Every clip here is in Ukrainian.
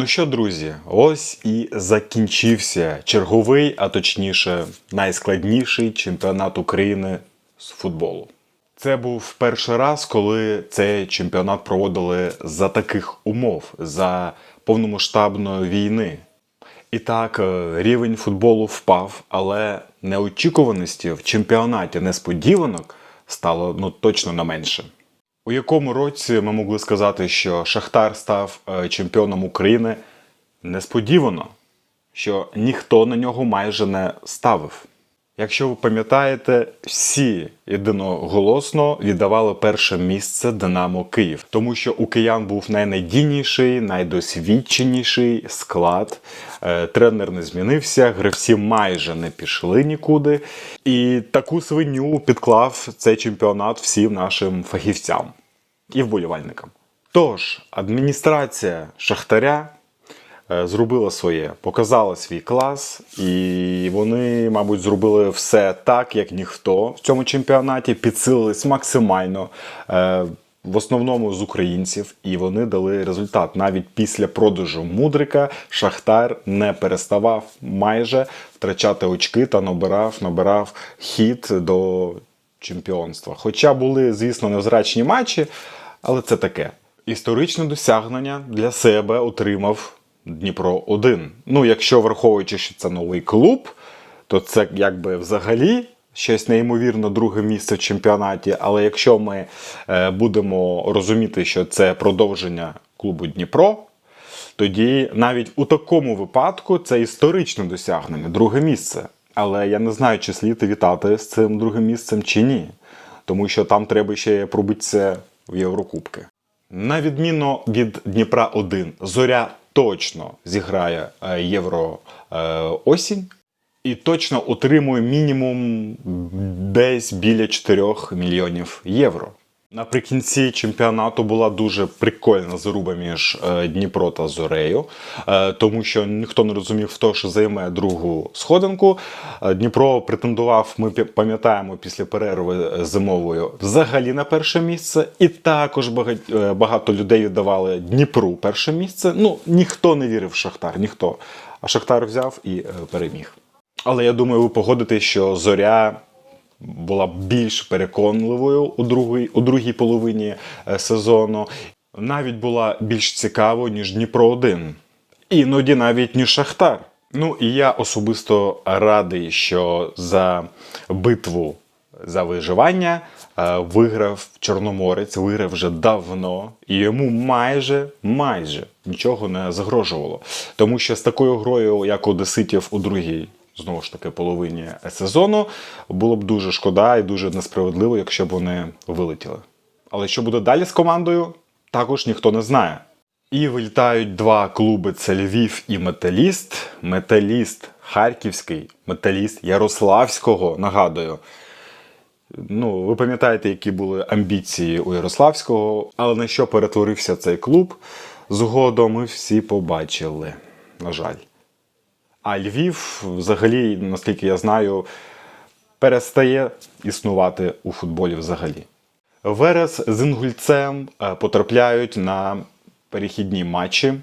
Ну що, друзі, ось і закінчився черговий, а точніше, найскладніший чемпіонат України з футболу. Це був перший раз, коли цей чемпіонат проводили за таких умов, за повномасштабної війни. І так, е, рівень футболу впав, але неочікуваності в чемпіонаті несподіванок стало ну точно не менше. У якому році ми могли сказати, що Шахтар став е, чемпіоном України несподівано, що ніхто на нього майже не ставив. Якщо ви пам'ятаєте, всі єдиноголосно віддавали перше місце Динамо Київ, тому що у киян був найнадійніший, найдосвідченіший склад. Е, Тренер не змінився, гравці майже не пішли нікуди. І таку свиню підклав цей чемпіонат всім нашим фахівцям і вболівальникам. Тож, адміністрація Шахтаря зробила своє, показала свій клас, і вони, мабуть, зробили все так, як ніхто в цьому чемпіонаті, підсилились максимально. е, В основному з українців, і вони дали результат. Навіть після продажу Мудрика Шахтар не переставав майже втрачати очки та набирав, набирав хід до чемпіонства. Хоча були, звісно, невзрачні матчі, але це таке. Історичне досягнення для себе отримав Дніпро 1. Ну, якщо враховуючи, що це новий клуб, то це якби взагалі щось неймовірно друге місце в чемпіонаті. Але якщо ми е, будемо розуміти, що це продовження клубу Дніпро, тоді навіть у такому випадку це історичне досягнення, друге місце. Але я не знаю, чи слід вітати з цим другим місцем чи ні. Тому що там треба ще пробитися в Єврокубки. На відміну від Дніпра 1, зоря точно зіграє е, євро е, осінь і точно отримує мінімум десь біля 4 мільйонів євро. Наприкінці чемпіонату була дуже прикольна заруба між е, Дніпро та Зорею, е, тому що ніхто не розумів, хто ж займе другу сходинку. Е, Дніпро претендував, ми пам'ятаємо, після перерви зимової взагалі на перше місце. І також бага- багато людей віддавали Дніпру перше місце. Ну, ніхто не вірив в Шахтар, ніхто. А Шахтар взяв і переміг. Але я думаю, ви погодитесь, що зоря була більш переконливою у другій, у другій половині е, сезону. Навіть була більш цікавою, ніж Дніпро 1. Іноді навіть ніж Шахтар. Ну і я особисто радий, що за битву за виживання е, виграв Чорноморець, виграв вже давно, і йому майже майже нічого не загрожувало. Тому що з такою грою, як Одеситів у другій знову ж таки половині сезону, було б дуже шкода і дуже несправедливо, якщо б вони вилетіли. Але що буде далі з командою, також ніхто не знає. І вилітають два клуби: це Львів і Металіст. Металіст Харківський, Металіст Ярославського, нагадую. Ну, ви пам'ятаєте, які були амбіції у Ярославського, але на що перетворився цей клуб? Згодом ми всі побачили. На жаль. А Львів, взагалі, наскільки я знаю, перестає існувати у футболі взагалі. Верес з Інгульцем е, потрапляють на перехідні матчі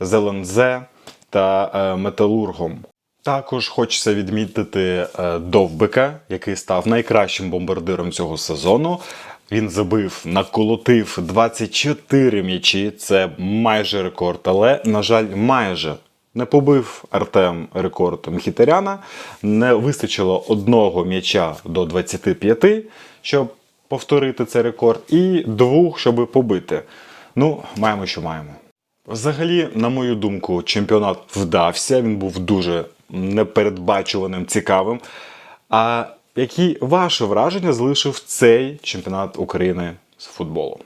з ЛНЗ та е, Металургом. Також хочеться відмітити е, Довбика, який став найкращим бомбардиром цього сезону. Він забив, наколотив 24 м'ячі. Це майже рекорд, але, на жаль, майже не побив Артем рекорд Мхітаряна. Не вистачило одного м'яча до 25, щоб повторити цей рекорд, і двох, щоб побити. Ну, маємо, що маємо. Взагалі, на мою думку, чемпіонат вдався. Він був дуже непередбачуваним, цікавим. А які ваші враження залишив цей чемпіонат України з футболу?